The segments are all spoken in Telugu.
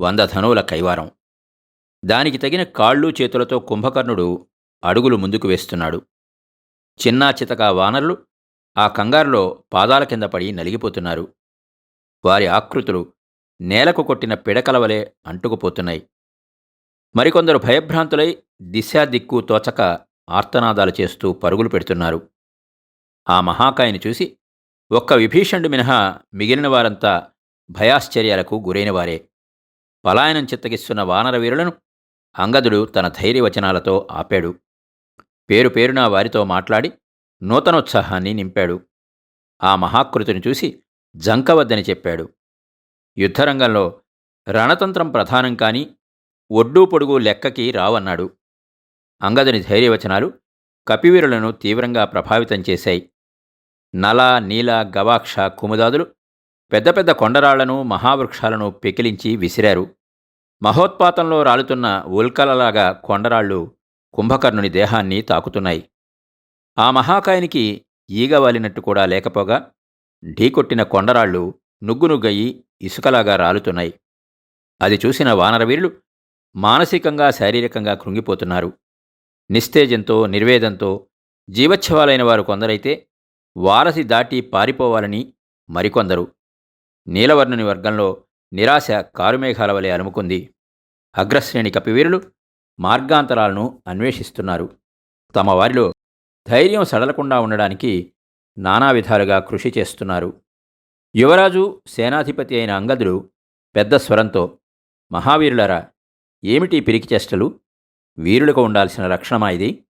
వంద ధనువుల కైవారం. దానికి తగిన కాళ్ళు చేతులతో కుంభకర్ణుడు అడుగులు ముందుకు వేస్తున్నాడు. చిన్నా చితకా వానరులు ఆ కంగారులో పాదాల కింద పడి నలిగిపోతున్నారు. వారి ఆకృతులు నేలకు కొట్టిన పిడకలవలే అంటుకుపోతున్నాయి. మరికొందరు భయభ్రాంతులై దిశా దిక్కు తోచక ఆర్తనాదాలు చేస్తూ పరుగులు పెడుతున్నారు. ఆ మహాకాయని చూసి ఒక్క విభీషణుడు మినహా మిగిలిన వారంతా భయాశ్చర్యాలకు గురైనవారే పలాయనం చిత్తగిస్తున్న వానర వీరులను అంగదుడు తన ధైర్యవచనాలతో ఆపాడు. పేరు పేరున వారితో మాట్లాడి నూతనోత్సాహాన్ని నింపాడు. ఆ మహాకృతిని చూసి జంకవద్దని చెప్పాడు. యుద్ధరంగంలో రణతంత్రం ప్రధానం కాని ఒడ్డూ పొడుగు లెక్కకి రావన్నాడు. అంగదుని ధైర్యవచనాలు కపివీరులను తీవ్రంగా ప్రభావితం చేశాయి. నల నీల గవాక్ష కుముదాదులు పెద్ద పెద్ద కొండరాళ్ళను మహావృక్షాలను పెకిలించి విసిరారు. మహోత్పాతంలో రాలుతున్న ఉల్కలలాగా కొండరాళ్ళు కుంభకర్ణుని దేహాన్ని తాకుతున్నాయి. ఆ మహాకాయనికి ఈగ వాలినట్టు కూడా లేకపోగా ఢీకొట్టిన కొండరాళ్ళు నుగ్గునుగ్గయి ఇసుకలాగా రాలుతున్నాయి. అది చూసిన వానరవీరులు మానసికంగా శారీరకంగా కృంగిపోతున్నారు. నిస్తేజంతో నిర్వేదంతో జీవచ్ఛవాలైన వారు కొందరైతే వారసి దాటి పారిపోవాలని మరికొందరు. నీలవర్ణుని వర్గంలో నిరాశ కారుమేఘాల వలె అలుముకుంది. అగ్రశ్రేణి కపివీరులు మార్గాంతరాలను అన్వేషిస్తున్నారు. తమ వారిలో ధైర్యం సడలకుండా ఉండడానికి నానా విధాలుగా కృషి చేస్తున్నారు. యువరాజు సేనాధిపతి అయిన అంగదుడు పెద్ద స్వరంతో మహావీరులరా ఏమిటి పిరికి చేష్టలు? వీరులకు ఉండాల్సిన లక్షణమా ఇది?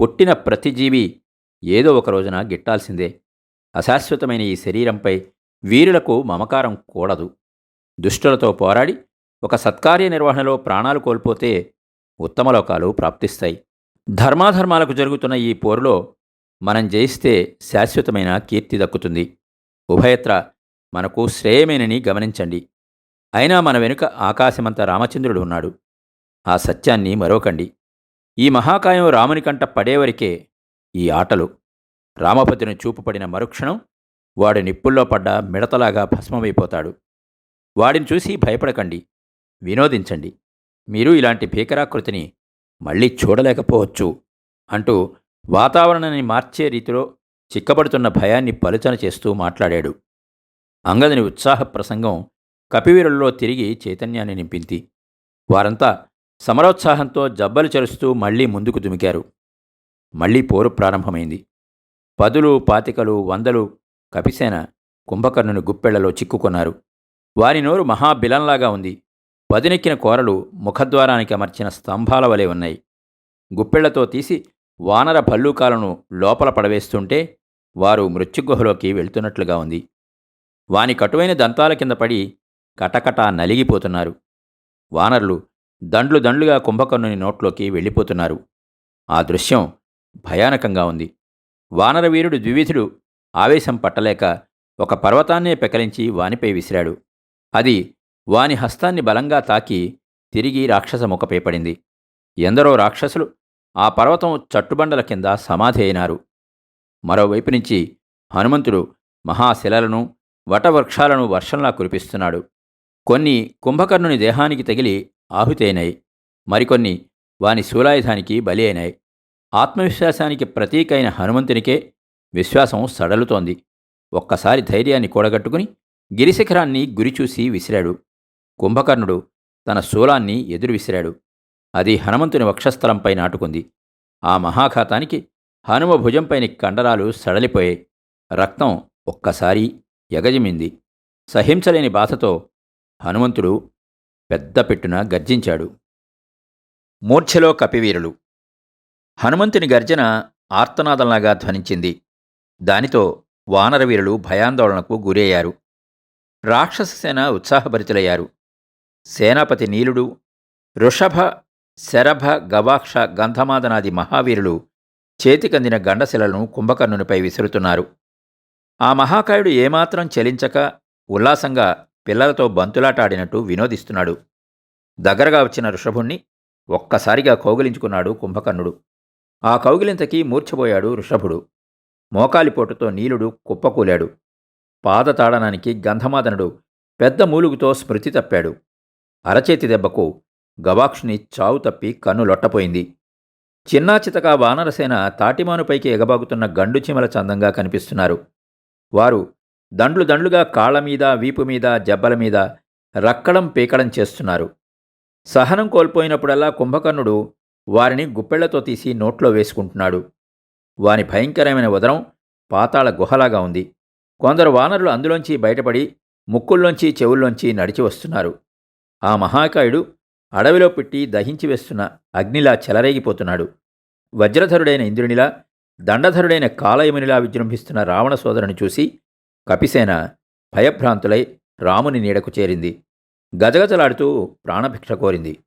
పుట్టిన ప్రతి జీవి ఏదో ఒక రోజున గిట్టాల్సిందే. అశాశ్వతమైన ఈ శరీరంపై వీరులకు మమకారం కూడదు. దుష్టులతో పోరాడి ఒక సత్కార్య నిర్వహణలో ప్రాణాలు కోల్పోతే ఉత్తమలోకాలు ప్రాప్తిస్తాయి. ధర్మాధర్మాలకు జరుగుతున్న ఈ పోరులో మనం జయిస్తే శాశ్వతమైన కీర్తి దక్కుతుంది. ఉభయత్ర మనకు శ్రేయమేనని గమనించండి. అయినా మన వెనుక ఆకాశమంత రామచంద్రుడు ఉన్నాడు. ఆ సత్యాన్ని మరోకండి. ఈ మహాకాయం రాముని కంట పడేవరికే ఈ ఆటలు. రామపతిని చూపుపడిన మరుక్షణం వాడు నిప్పుల్లో పడ్డ మిడతలాగా భస్మమైపోతాడు. వాడిని చూసి భయపడకండి వినోదించండి. మీరు ఇలాంటి భీకరాకృతిని మళ్ళీ చూడలేకపోవచ్చు అంటూ వాతావరణాన్ని మార్చే రీతిలో చిక్కబడుతున్న భయాన్ని పలుచన చేస్తూ మాట్లాడాడు. అంగదని ఉత్సాహ ప్రసంగం కపివీరుల్లో తిరిగి చైతన్యాన్ని నింపింది. వారంతా సమరోత్సాహంతో జబ్బలు చరుస్తూ మళ్ళీ ముందుకు దుమికారు. మళ్ళీ పోరు ప్రారంభమైంది. పదులు పాతికలు వందలు కపిసేన కుంభకర్ణుని గుప్పెళ్ళలో చిక్కుకున్నారు. వారి నోరు మహాబిలంలాగా ఉంది. పదినెక్కిన కోరలు ముఖద్వారానికి అమర్చిన స్తంభాల వలె ఉన్నాయి. గుప్పెళ్ళతో తీసి వానర భల్లూకాలను లోపల పడవేస్తుంటే వారు మృత్యుగుహలోకి వెళ్తున్నట్లుగా ఉంది. వాని కటువైన దంతాల కింద పడి కటకటా నలిగిపోతున్నారు. వానరులు దండ్లు దండ్లుగా కుంభకర్ణుని నోట్లోకి వెళ్ళిపోతున్నారు. ఆ దృశ్యం భయానకంగా ఉంది. వానరవీరుడు ద్వివిధుడు ఆవేశం పట్టలేక ఒక పర్వతాన్నే పెకలించి వానిపై విసిరాడు. అది వాని హస్తాన్ని బలంగా తాకి తిరిగి రాక్షస ముఖపై పడింది. ఎందరో రాక్షసులు ఆ పర్వతం చట్టుబండల కింద సమాధి అయినారు. మరోవైపు నుంచి హనుమంతుడు మహాశిలలను వటవృక్షాలను వర్షంలా కురిపిస్తున్నాడు. కొన్ని కుంభకర్ణుని దేహానికి తగిలి ఆహుతైనాయి. మరికొన్ని వాని శూలాయుధానికి బలి అయినాయి. ఆత్మవిశ్వాసానికి ప్రతీకైన హనుమంతునికే విశ్వాసం సడలుతోంది. ఒక్కసారి ధైర్యాన్ని కూడగట్టుకుని గిరిశిఖరాన్ని గురిచూసి విసిరాడు. కుంభకర్ణుడు తన శూలాన్ని ఎదురు విసిరాడు. అది హనుమంతుని వక్షస్థలంపై నాటుకుంది. ఆ మహాఘాతానికి హనుమ భుజంపైని కండరాలు సడలిపోయాయి. రక్తం ఒక్కసారి ఎగజిమింది. సహించలేని బాధతో హనుమంతుడు పెద్ద పెట్టున గర్జించాడు. మూర్ఛలో కపివీరులు. హనుమంతుని గర్జన ఆర్తనాదంలాగా ధ్వనించింది. దానితో వానరవీరులు భయాందోళనకు గురయ్యారు. రాక్షస సేన ఉత్సాహభరితులయ్యారు. సేనాపతి నీలుడు వృషభ శరభ గవాక్ష గంధమాదనాది మహావీరులు చేతికందిన గండశిలను కుంభకర్ణునిపై విసురుతున్నారు. ఆ మహాకాయుడు ఏమాత్రం చలించక ఉల్లాసంగా పిల్లలతో బంతులాటాడినట్టు వినోదిస్తున్నాడు. దగ్గరగా వచ్చిన ఋషభుణ్ణి ఒక్కసారిగా కౌగిలించుకున్నాడు కుంభకర్ణుడు. ఆ కౌగిలింతకి మూర్ఛపోయాడు ఋషభుడు. మోకాలిపోటుతో నీలుడు కుప్పకూలాడు. పాదతాడనానికి గంధమాదనుడు పెద్ద మూలుగుతో స్మృతి తప్పాడు. అరచేతి దెబ్బకు గవాక్షుని చావు తప్పి కన్ను లొట్టపోయింది. చిన్నాచితకా వానరసేన తాటిమానుపైకి ఎగబాగుతున్న గండు చీమల చందంగా కనిపిస్తున్నారు. వారు దండ్లు దండ్లుగా కాళ్ళ మీద వీపు మీద జబ్బల మీద రక్కడం పీకడం చేస్తున్నారు. సహనం కోల్పోయినప్పుడల్లా కుంభకర్ణుడు వారిని గుప్పెళ్ళతో తీసి నోట్లో వేసుకుంటున్నాడు. వాని భయంకరమైన ఉదరం పాతాళ గుహలాగా ఉంది. కొందరు వానరులు అందులోంచి బయటపడి ముక్కుల్లోంచి చెవుల్లోంచి నడిచి వస్తున్నారు. ఆ మహాకాయుడు అడవిలో పెట్టి దహించి వేస్తున్న అగ్నిలా చెలరేగిపోతున్నాడు. వజ్రధరుడైన ఇంద్రునిలా దండధరుడైన కాలయమునిలా విజృంభిస్తున్న రావణ సోదరుని చూసి కపిసేన భయభ్రాంతులై రాముని నీడకు చేరింది. గజగజలాడుతూ ప్రాణభిక్ష కోరింది.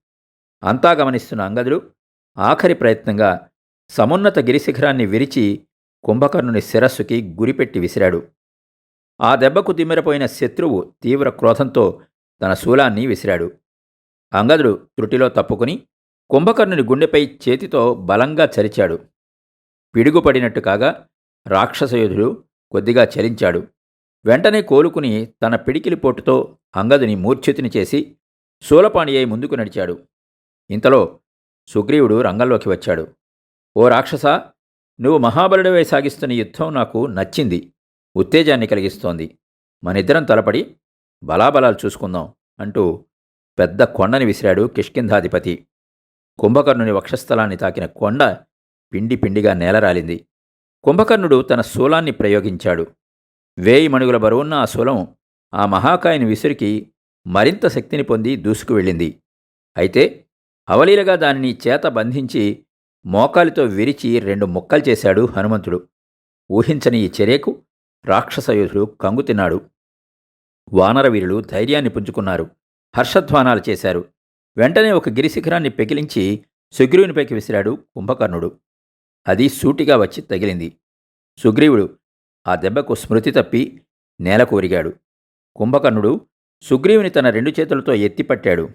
అంతా గమనిస్తున్న అంగదుడు ఆఖరి ప్రయత్నంగా సమున్నత గిరిశిఖరాన్ని విరిచి కుంభకర్ణుని శిరస్సుకి గురిపెట్టి విసిరాడు. ఆ దెబ్బకు తిమ్మిరపోయిన శత్రువు తీవ్ర క్రోధంతో తన శూలాన్ని విసిరాడు. అంగదుడు త్రుటిలో తప్పుకుని కుంభకర్ణుని గుండెపై చేతితో బలంగా చరిచాడు. పిడుగుపడినట్టు కాగా రాక్షసయోధుడు కొద్దిగా చలించాడు. వెంటనే కోలుకుని తన పిడికిలి పోటుతో అంగదుని మూర్ఛితిని చేసి శూలపాణి అయి ముందుకు నడిచాడు. ఇంతలో సుగ్రీవుడు రంగంలోకి వచ్చాడు. ఓ రాక్షస నువ్వు మహాబలుడివై సాగిస్తున్న యుద్ధం నాకు నచ్చింది ఉత్తేజాన్ని కలిగిస్తోంది. మనిద్దరం తలపడి బలాబలాలు చూసుకుందాం అంటూ పెద్ద కొండని విసిరాడు కిష్కింధాధిపతి. కుంభకర్ణుని వక్షస్థలాన్ని తాకిన కొండ పిండి పిండిగా నేలరాలింది. కుంభకర్ణుడు తన శూలాన్ని ప్రయోగించాడు. వేయి మణుగుల బరువున్న ఆ శూలం ఆ మహాకాయని విసురికి మరింత శక్తిని పొంది దూసుకు వెళ్ళింది అయితే అవలీలగా దానిని చేత బంధించి మోకాలితో విరిచి రెండు ముక్కలు చేశాడు హనుమంతుడు. ఊహించని ఈ చర్యకు రాక్షసయోధుడు కంగుతిన్నాడు వానరవీరులు ధైర్యాన్ని పుంజుకున్నారు. హర్షధ్వానాలు చేశారు. వెంటనే ఒక గిరిశిఖరాన్ని పెకిలించి సుగ్రీవునిపైకి విసిరాడు కుంభకర్ణుడు. అది సూటిగా వచ్చి తగిలింది. సుగ్రీవుడు ఆ దెబ్బకు స్మృతి తప్పి నేల కోరిగాడు కుంభకర్ణుడు సుగ్రీవుని తన రెండు చేతులతో ఎత్తిపట్టాడు.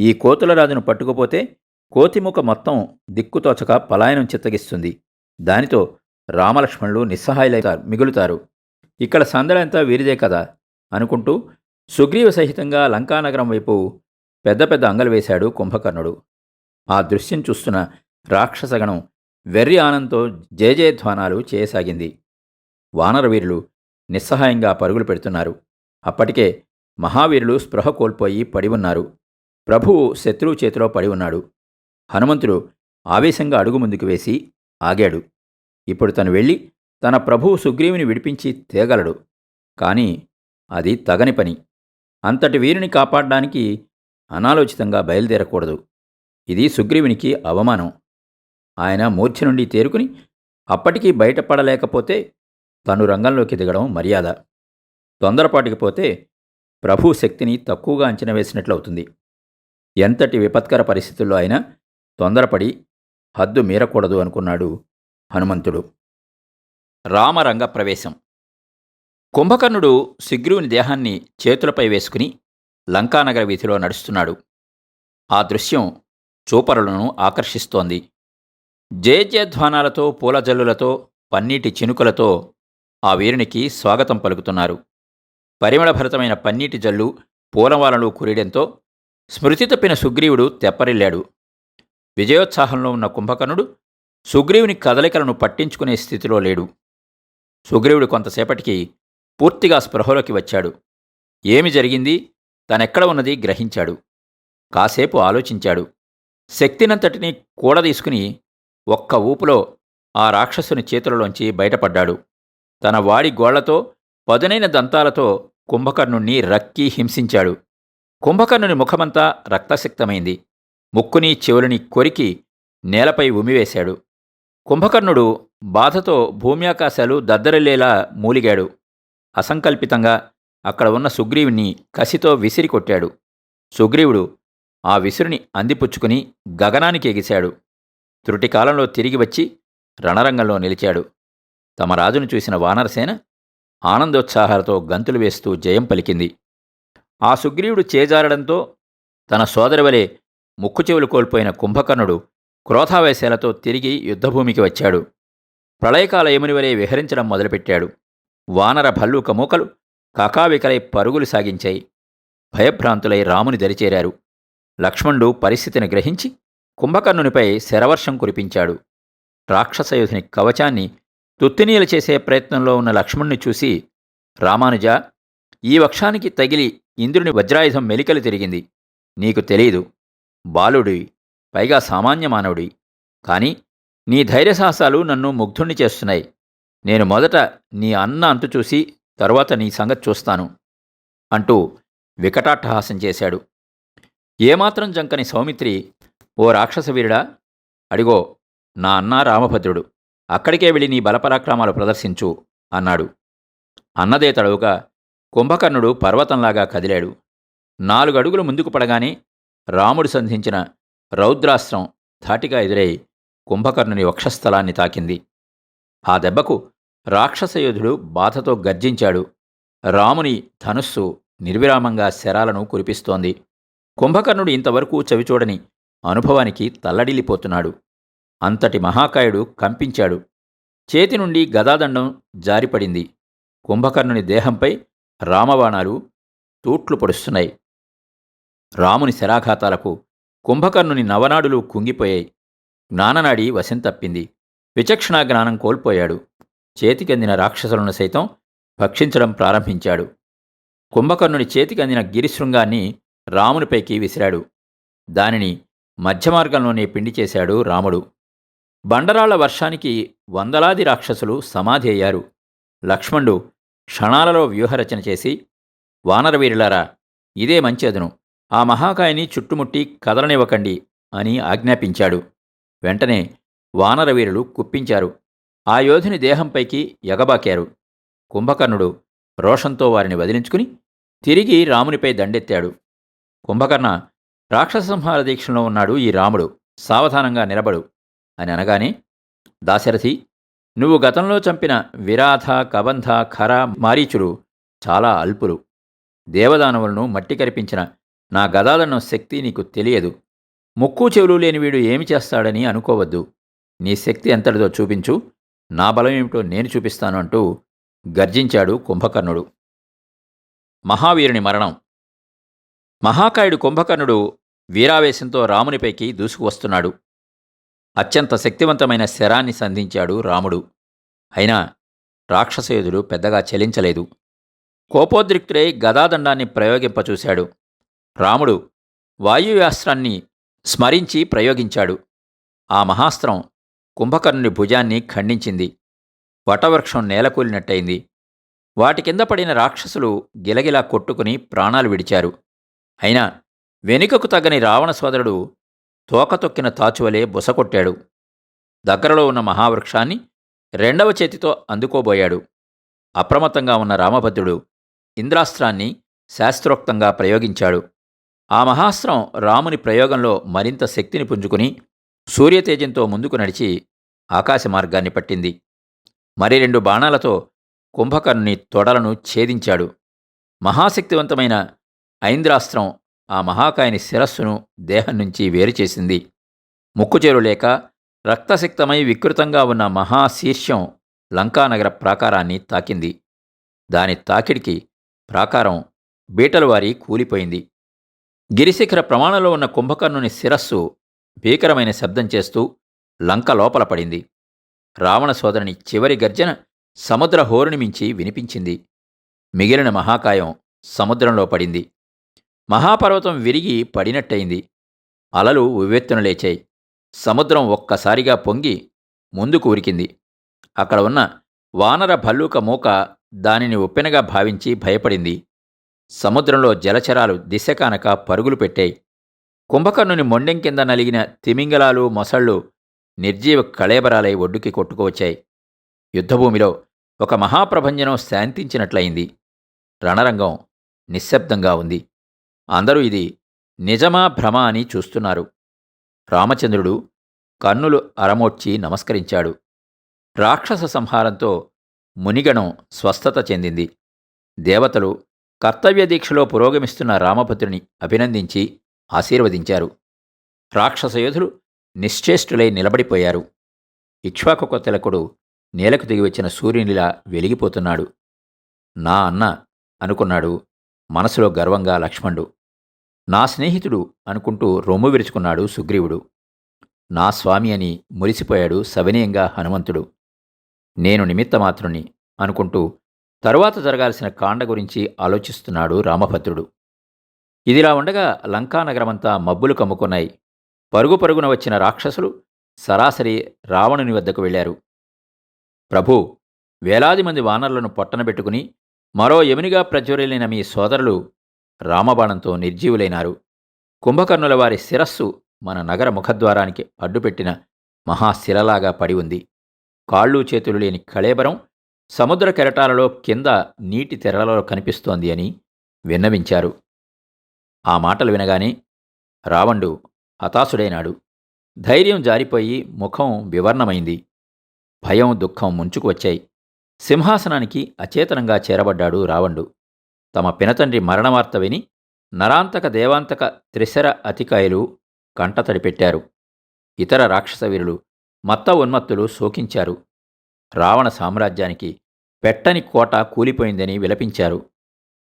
ఈ కోతుల రాజును పట్టుకుపోతే కోతిముఖ మొత్తం దిక్కుతోచక పలాయనం చిత్తగిస్తుంది. దానితో రామలక్ష్మణులు నిస్సహాయులైతారు మిగులుతారు. ఇక్కడ సందడంతా వీరిదే కదా అనుకుంటూ సుగ్రీవ సహితంగా లంకానగరం వైపు పెద్ద పెద్ద అంగలు వేశాడు కుంభకర్ణుడు. ఆ దృశ్యం చూస్తున్న రాక్షసగణం వెర్రి ఆనందంతో జయజయధ్వానాలు చేయసాగింది. వానరవీరులు నిస్సహాయంగా పరుగులు పెడుతున్నారు. అప్పటికే మహావీరులు స్పృహ కోల్పోయి పడి ఉన్నారు. ప్రభువు శత్రువు చేతిలో పడి ఉన్నాడు. హనుమంతుడు ఆవేశంగా అడుగు ముందుకు వేసి ఆగాడు. ఇప్పుడు తను వెళ్ళి తన ప్రభువు సుగ్రీవుని విడిపించి తేగలడు కానీ అది తగని పని. అంతటి వీరిని కాపాడడానికి అనాలోచితంగా బయలుదేరకూడదు. ఇది సుగ్రీవునికి అవమానం. ఆయన మూర్ఛ నుండి తేరుకుని అప్పటికీ బయటపడలేకపోతే తను రంగంలోకి దిగడం మర్యాద. తొందరపాటికి పోతే ప్రభు శక్తిని తక్కువగా అంచనా వేసినట్లవుతుంది. ఎంతటి విపత్కర పరిస్థితుల్లో అయినా తొందరపడి హద్దు మీరకూడదు అనుకున్నాడు హనుమంతుడు. రామరంగ ప్రవేశం. కుంభకర్ణుడు శిగ్రువుని దేహాన్ని చేతులపై వేసుకుని లంకానగర వీధిలో నడుస్తున్నాడు. ఆ దృశ్యం చూపరులను ఆకర్షిస్తోంది. జయజయధ్వానాలతో పూలజల్లులతో పన్నీటి చినుకులతో ఆ వీరునికి స్వాగతం పలుకుతున్నారు. పరిమళభరితమైన పన్నీటి జల్లు పూలవాలను కురియడంతో స్మృతి తప్పిన సుగ్రీవుడు తెప్పరిల్లాడు. విజయోత్సాహంలో ఉన్న కుంభకర్ణుడు సుగ్రీవుని కదలికలను పట్టించుకునే స్థితిలో లేడు. సుగ్రీవుడు కొంతసేపటికి పూర్తిగా స్పృహలోకి వచ్చాడు. ఏమి జరిగింది? తనెక్కడ ఉన్నది? గ్రహించాడు. కాసేపు ఆలోచించాడు. శక్తినంతటినీ కూడదీసుకుని ఒక్క ఊపులో ఆ రాక్షసుని చేతులలోంచి బయటపడ్డాడు. తన వాడి గోళ్ళతో పదునైన దంతాలతో కుంభకర్ణుణ్ణి రక్కి హింసించాడు. కుంభకర్ణుని ముఖమంతా రక్తసిక్తమైంది. ముక్కుని చెవులని కొరికి నేలపై ఉమివేశాడు కుంభకర్ణుడు బాధతో భూమ్యాకాశాలు దద్దరిల్లేలా మూలిగాడు. అసంకల్పితంగా అక్కడ ఉన్న సుగ్రీవుని కసితో విసిరి కొట్టాడు. సుగ్రీవుడు ఆ విసురుని అందిపుచ్చుకుని గగనానికి ఎగిశాడు. త్రుటి కాలంలో తిరిగి వచ్చి రణరంగంలో నిలిచాడు. తమ రాజును చూసిన వానరసేన ఆనందోత్సాహాలతో గంతులు వేస్తూ జయం పలికింది. ఆ సుగ్రీవుడు చేజారడంతో తన సోదరి వలె ముక్కు చెవులు కోల్పోయిన కుంభకర్ణుడు క్రోధావేశాలతో తిరిగి యుద్ధభూమికి వచ్చాడు. ప్రళయకాల యముని వలె విహరించడం మొదలుపెట్టాడు. వానర భల్లూక మూకలు కాకావికలై పరుగులు సాగించాయి. భయభ్రాంతులై రాముని దరిచేరారు. లక్ష్మణుడు పరిస్థితిని గ్రహించి కుంభకర్ణునిపై శరవర్షం కురిపించాడు. రాక్షసయోధుని కవచాన్ని తుత్తినీలు చేసే ప్రయత్నంలో ఉన్న లక్ష్మణ్ణి చూసి రామానుజ ఈ వక్షానికి తగిలి ఇంద్రుని వజ్రాయుధం మెలికలు తిరిగింది. నీకు తెలీదు. బాలుడి పైగా సామాన్య మానవుడి. కాని నీ ధైర్యసాహసాలు నన్ను ముగ్ధుణ్ణి చేస్తున్నాయి. నేను మొదట నీ అన్న అంతు చూసి తరువాత నీ సంగతి చూస్తాను అంటూ వికటాట్టహాసం చేశాడు. ఏమాత్రం జంకని సౌమిత్రి ఓ రాక్షసవీరుడా అడిగో నా అన్న రామభద్రుడు అక్కడికే వెళ్ళి నీ బలపరాక్రమాలు ప్రదర్శించు అన్నాడు. అన్నదే తడవుగా కుంభకర్ణుడు పర్వతంలాగా కదిలాడు. నాలుగు అడుగులు ముందుకు పడగానే రాముడు సంధించిన రౌద్రాస్త్రం ధాటిగా ఎదురై కుంభకర్ణుని వక్షస్థలాన్ని తాకింది. ఆ దెబ్బకు రాక్షసయోధుడు బాధతో గర్జించాడు. రాముని ధనుస్సు నిర్విరామంగా శరాలను కురిపిస్తోంది. కుంభకర్ణుడు ఇంతవరకు చవిచూడని అనుభవానికి తల్లడిల్లిపోతున్నాడు. అంతటి మహాకాయుడు కంపించాడు. చేతి నుండి గదాదండం జారిపడింది. కుంభకర్ణుని దేహంపై రామబాణాలు తూట్లు పొడుస్తున్నాయి. రాముని శరాఘాతాలకు కుంభకర్ణుని నవనాడులు కుంగిపోయాయి. జ్ఞాననాడి వశం తప్పింది. విచక్షణా జ్ఞానం కోల్పోయాడు. చేతికందిన రాక్షసులను సైతం భక్షించడం ప్రారంభించాడు. కుంభకర్ణుని చేతికందిన గిరిశృంగాన్ని రామునిపైకి విసిరాడు. దానిని మధ్యమార్గంలోనే పిండి చేశాడు రాముడు. బండరాళ్ళ వర్షానికి వందలాది రాక్షసులు సమాధి అయ్యారు లక్ష్మణుడు క్షణాలలో వ్యూహరచన చేసి వానరవీరులారా ఇదే మంచి అదును. ఆ మహాకాయని చుట్టుముట్టి కదలనివ్వకండి అని ఆజ్ఞాపించాడు. వెంటనే వానరవీరులు కుప్పించారు. ఆ యోధుని దేహంపైకి ఎగబాకారు. కుంభకర్ణుడు రోషంతో వారిని వదిలించుకుని తిరిగి రామునిపై దండెత్తాడు. కుంభకర్ణ రాక్షసంహార దీక్షలో ఉన్నాడు ఈ రాముడు. సావధానంగా నిలబడు అని అనగానే దాశరథి నువ్వు గతంలో చంపిన విరాధ కబంధ ఖర మారీచులు చాలా అల్పులు. దేవదానవులను మట్టి కరిపించిన నా గదాదన్న శక్తి నీకు తెలియదు. ముక్కు చెవులు లేని వీడు ఏమి చేస్తాడని అనుకోవద్దు. నీ శక్తి ఎంతటిదో చూపించు. నా బలం ఏమిటో నేను చూపిస్తాను అంటూ గర్జించాడు కుంభకర్ణుడు. మహావీరుని మరణం. మహాకాయుడు కుంభకర్ణుడు వీరావేశంతో రామునిపైకి దూసుకువస్తున్నాడు అత్యంత శక్తివంతమైన శరాన్ని సంధించాడు రాముడు. అయినా రాక్షసయోధుడు పెద్దగా చలించలేదు. కోపోద్రిక్తుడై గదాదండాన్ని ప్రయోగింపచూశాడు రాముడు వాయువ్యాస్త్రాన్ని స్మరించి ప్రయోగించాడు. ఆ మహాస్త్రం కుంభకర్ణుని భుజాన్ని ఖండించింది. వటవృక్షం నేలకూలినట్టయింది. వాటి కింద పడిన రాక్షసులు గిలగిలా కొట్టుకుని ప్రాణాలు విడిచారు. అయినా వెనుకకు తగ్గని రావణ సోదరుడు తోకతొక్కిన తాచువలే బుసకొట్టాడు దగ్గరలో ఉన్న మహావృక్షాన్ని రెండవ చేతితో అందుకోబోయాడు. అప్రమత్తంగా ఉన్న రామభద్రుడు ఇంద్రాస్త్రాన్ని శాస్త్రోక్తంగా ప్రయోగించాడు. ఆ మహాస్త్రం రాముని ప్రయోగంలో మరింత శక్తిని పుంజుకుని సూర్యతేజంతో ముందుకు నడిచి ఆకాశ మార్గాన్ని పట్టింది. మరి రెండు బాణాలతో కుంభకర్ణుని తొడలను ఛేదించాడు. మహాశక్తివంతమైన ఐంద్రాస్త్రం ఆ మహాకాయని శిరస్సును దేహం నుంచి వేరు చేసింది. ముక్కుచేరు లేక రక్తసిక్తమై వికృతంగా ఉన్న మహాశీర్షం లంకానగర ప్రాకారాన్ని తాకింది. దాని తాకిడికి ప్రాకారం బీటలువారి కూలిపోయింది. గిరిశిఖర ప్రమాణంలో ఉన్న కుంభకర్ణుని శిరస్సు భీకరమైన శబ్దం చేస్తూ లంక లోపల పడింది. రావణ సోదరుని చివరి గర్జన సముద్ర హోరుని మించి వినిపించింది. మిగిలిన మహాకాయం సముద్రంలో పడింది. మహాపర్వతం విరిగి పడినట్టయింది. అలలు ఉవ్వెత్తున లేచాయి. సముద్రం ఒక్కసారిగా పొంగి ముందుకు ఉరికింది. అక్కడ ఉన్న వానర భల్లూక మూక దానిని ఒప్పెనగా భావించి భయపడింది. సముద్రంలో జలచరాలు దిశకానక పరుగులు పెట్టాయి. కుంభకర్ణుని మొండెం కింద నలిగిన తిమింగలాలు మొసళ్ళు నిర్జీవ కళేబరాలై ఒడ్డుకి కొట్టుకువచ్చాయి. యుద్ధభూమిలో ఒక మహాప్రభంజనం శాంతించినట్లయింది. రణరంగం నిశ్శబ్దంగా ఉంది. అందరూ ఇది నిజమా భ్రమ అని చూస్తున్నారు. రామచంద్రుడు కన్నులు అరమోడ్చి నమస్కరించాడు. రాక్షస సంహారంతో మునిగణం స్వస్థత చెందింది. దేవతలు కర్తవ్య దీక్షలో పురోగమిస్తున్న రామభద్రుని అభినందించి ఆశీర్వదించారు. రాక్షస యోధులు నిశ్చేష్టులై నిలబడిపోయారు. ఇక్ష్వాకు తిలకుడు నేలకు దిగివచ్చిన సూర్యునిలా వెలిగిపోతున్నాడు. నా అన్న అనుకున్నాడు మనసులో గర్వంగా లక్ష్మణుడు. నా స్నేహితుడు అనుకుంటూ రొమ్ము విరుచుకున్నాడు సుగ్రీవుడు. నా స్వామి అని మురిసిపోయాడు సవినయంగా హనుమంతుడు. నేను నిమిత్తమాత్రుని అనుకుంటూ తరువాత జరగాల్సిన కాండ గురించి ఆలోచిస్తున్నాడు రామభద్రుడు. ఇదిలా ఉండగా లంకానగరమంతా మబ్బులు కమ్ముకున్నాయి. పరుగు పరుగున వచ్చిన రాక్షసులు సరాసరి రావణుని వద్దకు వెళ్ళారు. ప్రభూ వేలాది మంది వానరులను పొట్టనబెట్టుకుని మరో యమునిగా ప్రజ్వరిల్లిన మీ సోదరులు రామబాణంతో నిర్జీవులైనారు. కుంభకర్ణుల వారి శిరస్సు మన నగర ముఖద్వారానికి అడ్డుపెట్టిన మహాశిలలాగా పడి ఉంది. కాళ్ళు చేతులు లేని కళేబరం సముద్ర కెరటాలలో కింద నీటి తెరలలో కనిపిస్తోంది అని విన్నవించారు. ఆ మాటలు వినగానే రావణుడు హతాశుడైనాడు. ధైర్యం జారిపోయి ముఖం వివర్ణమైంది. భయం దుఃఖం ముంచుకు వచ్చాయి. సింహాసనానికి అచేతనంగా చేరబడ్డాడు రావణుడు తమ పినతండ్రి మరణవార్త విని నరాంతక దేవాంతక త్రిశర అతికాయలు కంటతడిపెట్టారు ఇతర రాక్షస వీరులు మత్త ఉన్మత్తులు శోకించారు. రావణ సామ్రాజ్యానికి పెట్టని కోట కూలిపోయిందని విలపించారు.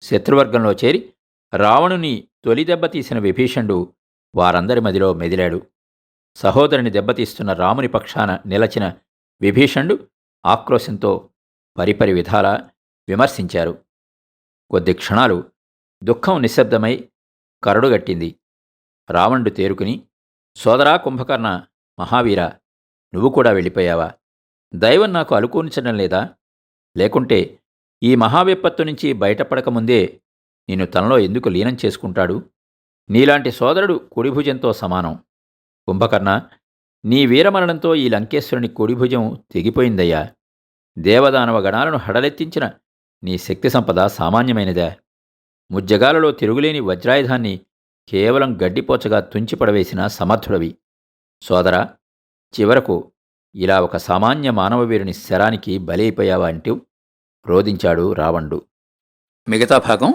శత్రువర్గంలో చేరి రావణుని తొలి దెబ్బతీసిన విభీషణుడు వారందరి మదిలో మెదిలాడు. సహోదరుని దెబ్బతీస్తున్న రాముని పక్షాన నిలచిన విభీషణుడు ఆక్రోశంతో పరిపరి విధాలా విమర్శించారు. కొద్ది క్షణాలు దుఃఖం నిశ్శబ్దమై కరడుగట్టింది రావణుడు తేరుకుని సోదరా కుంభకర్ణ మహావీర నువ్వు కూడా వెళ్ళిపోయావా? దైవం నాకు అనుకూలించడం లేదా? లేకుంటే ఈ మహావిపత్తు నుంచి బయటపడకముందే నిన్ను తనలో ఎందుకు లీనం చేసుకుంటాడు? నీలాంటి సోదరుడు కుడిభుజంతో సమానం. కుంభకర్ణ నీ వీరమరణంతో ఈ లంకేశ్వరుని కుడిభుజం తెగిపోయిందయ్యా. దేవదానవ గణాలను హడలెత్తించిన నీ శక్తి సంపద సామాన్యమైనదా? ముజ్జగాలలో తిరుగులేని వజ్రాయుధాన్ని కేవలం గడ్డిపోచగా తుంచిపడవేసిన సమర్థుడవి. సోదరా చివరకు ఇలా ఒక సామాన్య మానవవీరుని శరానికి బలైపోయావా అంటూ రోధించాడు రావణుడు. మిగతా భాగం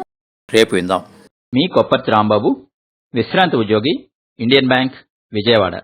రేపు విందాం. మీ కొప్పర్తి రాంబాబు విశ్రాంతి ఉద్యోగి ఇండియన్ బ్యాంక్ విజయవాడ.